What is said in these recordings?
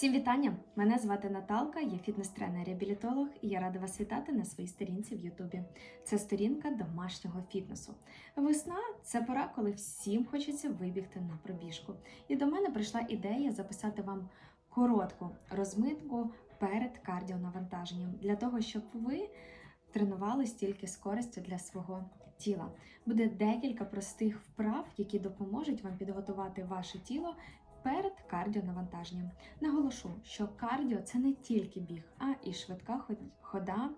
Всім вітання! Мене звати Наталка, я фітнес-тренер-реабілітолог і я рада вас вітати на своїй сторінці в Ютубі. Це сторінка домашнього фітнесу. Весна це пора, коли всім хочеться вибігти на пробіжку. І до мене прийшла ідея записати вам коротку розминку перед кардіонавантаженням для того, щоб ви тренувались тільки з користю для свого тіла. Буде декілька простих вправ, які допоможуть вам підготувати ваше тіло перед кардіонавантаженням. Наголошу, що кардіо це не тільки біг, а і швидка ход- хода,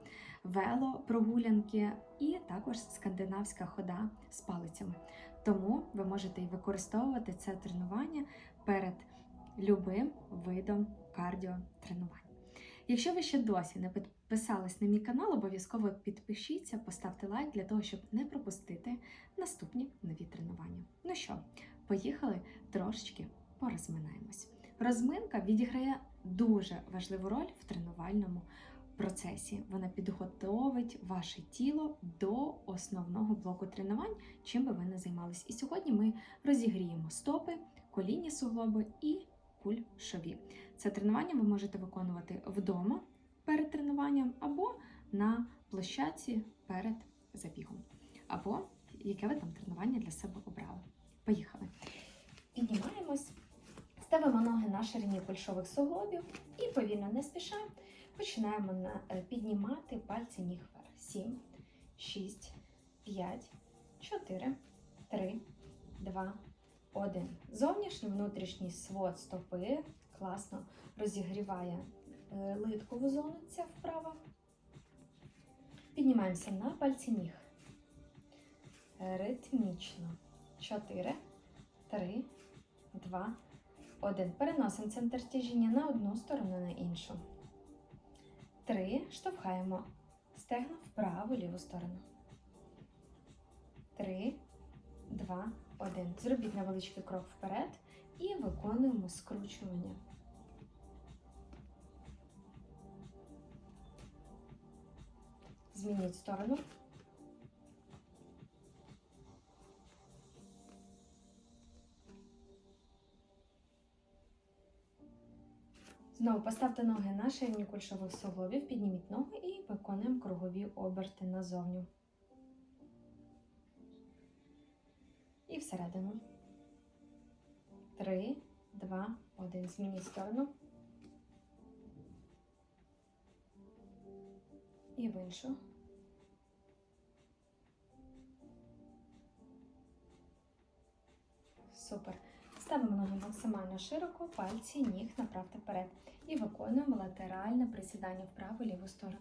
велопрогулянки і також скандинавська хода з палицями. Тому ви можете і використовувати це тренування перед любим видом кардіотренувань. Якщо ви ще досі не підписались на мій канал, обов'язково підпишіться, поставте лайк для того, щоб не пропустити наступні нові тренування. Ну що, поїхали трошечки порозминаємось. Розминка відіграє дуже важливу роль в тренувальному процесі. Вона підготовить ваше тіло до основного блоку тренувань, чим би ви не займались. І сьогодні ми розігріємо стопи, колінні суглоби і кульшові. Це тренування ви можете виконувати вдома перед тренуванням або на площадці перед забігом, або яке ви там тренування для себе обрали. Поїхали. Піднімаємось, ставимо ноги на ширині кульшових суглобів і повільно не спіша починаємо на, е, піднімати пальці ніг вверх. 7, 6, 5, 4, 3, 2, 1. Зовнішній внутрішній свод стопи класно розігріває е, литкову зону, ця вправа. Піднімаємося на пальці ніг. Ритмічно. 4, 3, 2, 1. Переносимо центр тяжіння на одну сторону, на іншу. 3. Штовхаємо стегна в праву ліву сторону. 3, 2, 1. Зробіть невеличкий крок вперед і виконуємо скручування. Змініть сторону. Знову поставте ноги на ширині кульшових суглобів, підніміть ноги і виконуємо кругові оберти назовню. І всередину. Три, два, один. Змініть сторону. І в іншу. Супер. Ставимо ноги максимально широко, пальці ніг направте вперед. І виконуємо латеральне присідання вправо ліву сторону.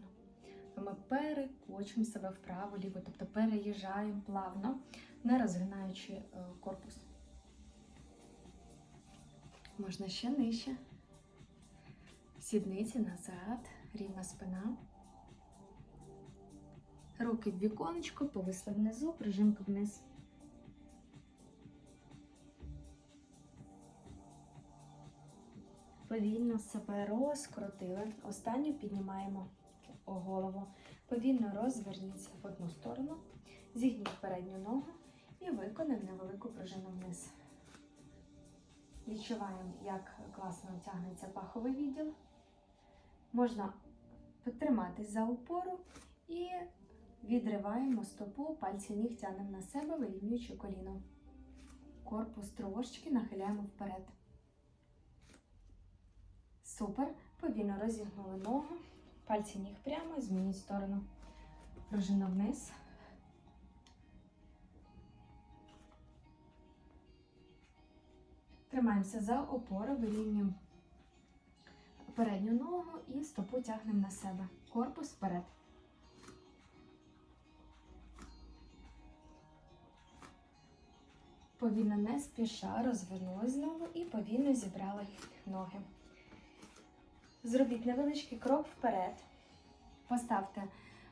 Ми перекочуємо себе вправо ліву, тобто переїжджаємо плавно, не розгинаючи е, корпус. Можна ще нижче. Сідниці назад, рівна спина. Руки в віконечко, повисли внизу, прижимка вниз. Повільно себе розкрутили. Останню піднімаємо голову. Повільно розверніться в одну сторону, зігніть передню ногу і виконаємо невелику пружину вниз. Відчуваємо, як класно тягнеться паховий відділ. Можна потриматись за опору і відриваємо стопу, пальці ніг тягнемо на себе, вирівнюючи коліно. Корпус трошечки нахиляємо вперед. Супер. Повільно розігнули ногу. Пальці ніг прямо, змініть сторону. Пружина вниз. Тримаємося за опору, вирівнюємо передню ногу і стопу тягнемо на себе. Корпус вперед. Повільно не спіша розвернули знову і повільно зібрали ноги. Зробіть невеличкий крок вперед. Поставте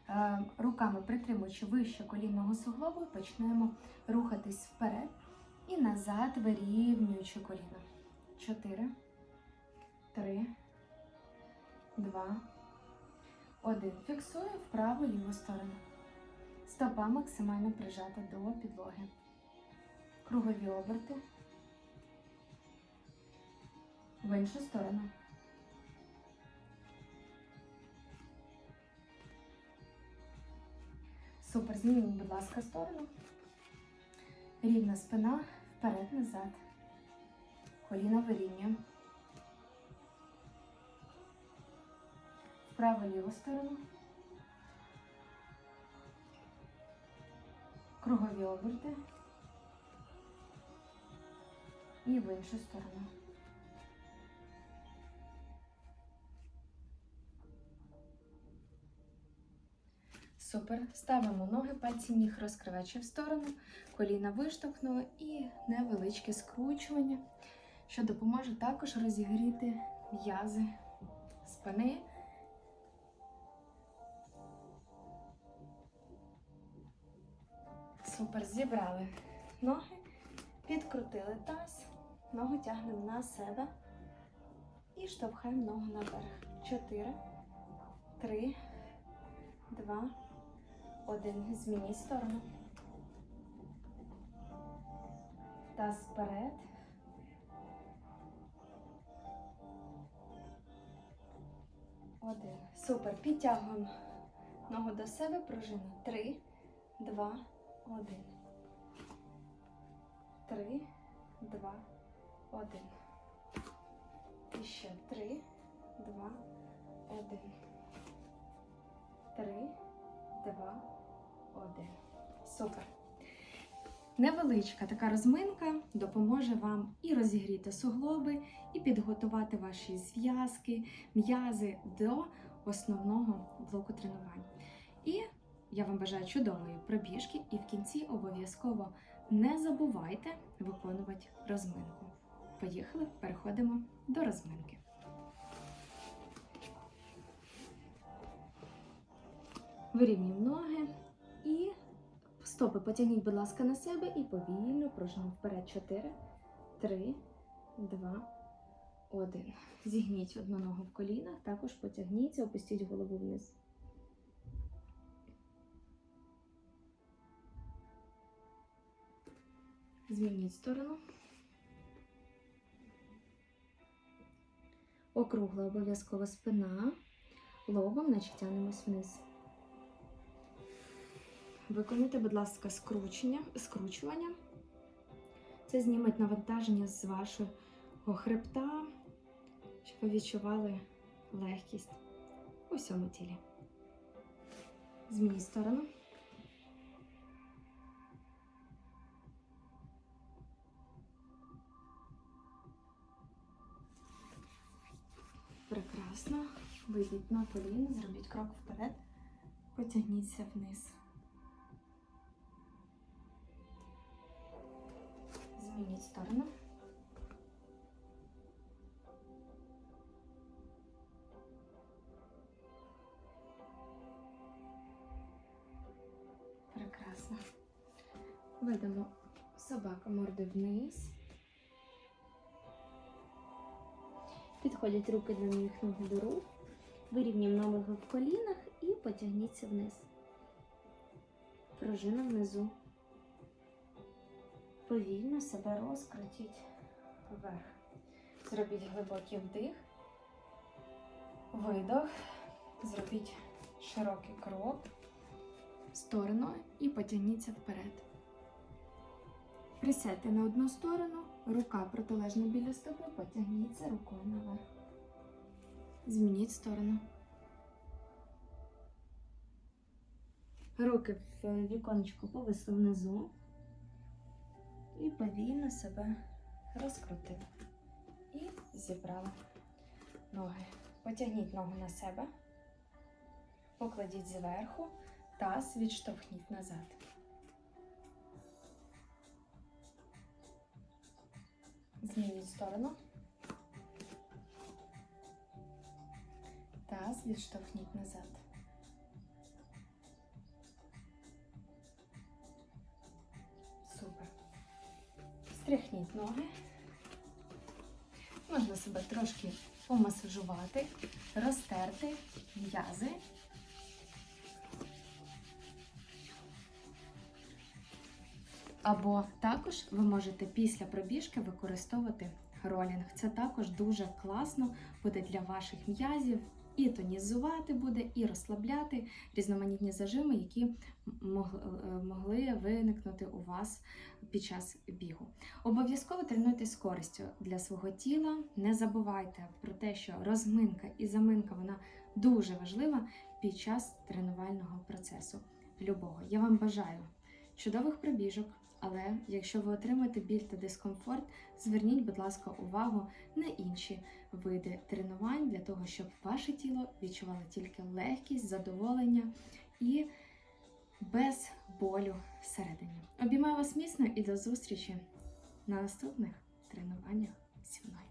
е, руками, притримуючи вище колінного суглобу, почнемо рухатись вперед і назад, вирівнюючи коліно. Чотири, три, два, один. Фіксую вправу ліву сторону. Стопа максимально прижата до підлоги. Кругові оберти. В іншу сторону. Супер, змініть, будь ласка, сторону. Рівна спина, вперед-назад. Коліна вирівнюємо. Вправо ліву сторону. Кругові оберти. І в іншу сторону. Супер. Ставимо ноги, пальці ніг розкривачі в сторону, коліна виштовхнули і невеличке скручування, що допоможе також розігріти м'язи спини. Супер. Зібрали ноги, підкрутили таз, ногу тягнемо на себе і штовхаємо ногу наверх. Чотири, три, два, один. Змініть сторону. Таз вперед. Один. Супер. Підтягуємо ногу до себе. Пружина. Три, два, один. Три, два, один. І ще три, два, один. Три, два, один. Супер. Невеличка така розминка допоможе вам і розігріти суглоби, і підготувати ваші зв'язки, м'язи до основного блоку тренувань. І я вам бажаю чудової пробіжки, і в кінці обов'язково не забувайте виконувати розминку. Поїхали, переходимо до розминки. Вирівнюємо ноги і стопи потягніть, будь ласка, на себе і повільно пружимо вперед. 4, 3, 2, 1. Зігніть одну ногу в колінах, також потягніться, опустіть голову вниз. Змініть сторону. Округла обов'язково спина. Лобом, наче тянемось вниз. Виконуйте, будь ласка, скручення, скручування. Це зніметь навантаження з вашого хребта, щоб ви відчували легкість у всьому тілі. Змініть сторону. Прекрасно. Вийдіть на коліна, зробіть крок вперед, потягніться вниз. Змініть сторону. Прекрасно. Ведемо собаку морди вниз. Підходять руки до ноги до рук. Вирівняємо ноги в колінах і потягніться вниз. Пружина внизу. Повільно себе розкрутіть вверх. Зробіть глибокий вдих, видох. Зробіть широкий крок в сторону і потягніться вперед. Присядьте на одну сторону, рука протилежна біля стопи, потягніться рукою наверх. Змініть сторону. Руки в віконечку повисли внизу. І повільно себе розкрутили. І зібрали ноги. Потягніть ногу на себе, покладіть зверху, таз відштовхніть назад. Змініть сторону. Таз відштовхніть назад. Стряхніть ноги. Можна себе трошки помасажувати, розтерти м'язи. Або також ви можете після пробіжки використовувати ролінг. Це також дуже класно буде для ваших м'язів і тонізувати буде, і розслабляти різноманітні зажими, які е, могли виникнути у вас під час бігу. Обов'язково тренуйте з користю для свого тіла. Не забувайте про те, що розминка і заминка вона дуже важлива під час тренувального процесу. Любого. Я вам бажаю чудових пробіжок, але якщо ви отримаєте біль та дискомфорт, зверніть, будь ласка, увагу на інші види тренувань для того, щоб ваше тіло відчувало тільки легкість, задоволення і без болю всередині. Обіймаю вас міцно і до зустрічі на наступних тренуваннях зі мною.